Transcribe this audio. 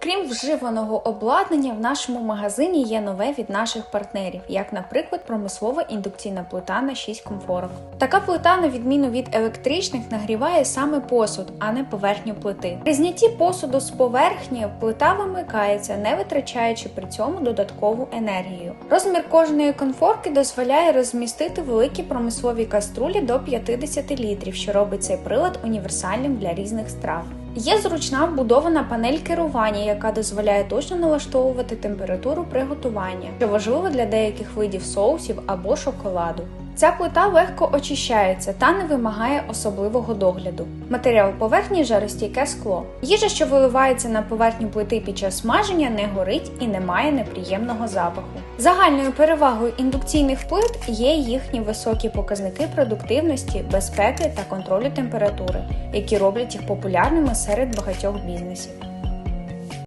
Крім вживаного обладнання, в нашому магазині є нове від наших партнерів, як, наприклад, промислова індукційна плита на 6 комфорок. Така плита, на відміну від електричних, нагріває саме посуд, а не поверхню плити. При знятті посуду з поверхні плита вимикається, не витрачаючи при цьому додаткову енергію. Розмір кожної конфорки дозволяє розмістити великі промислові каструлі до 50 літрів, що робить цей прилад універсальним для різних страв. Є зручна вбудована панель керування, яка дозволяє точно налаштовувати температуру приготування, що важливо для деяких видів соусів або шоколаду. Ця плита легко очищається та не вимагає особливого догляду. Матеріал поверхні жаростійке скло. Їжа, що виливається на поверхню плити під час смаження, не горить і не має неприємного запаху. Загальною перевагою індукційних плит є їхні високі показники продуктивності, безпеки та контролю температури, які роблять їх популярними серед багатьох бізнесів.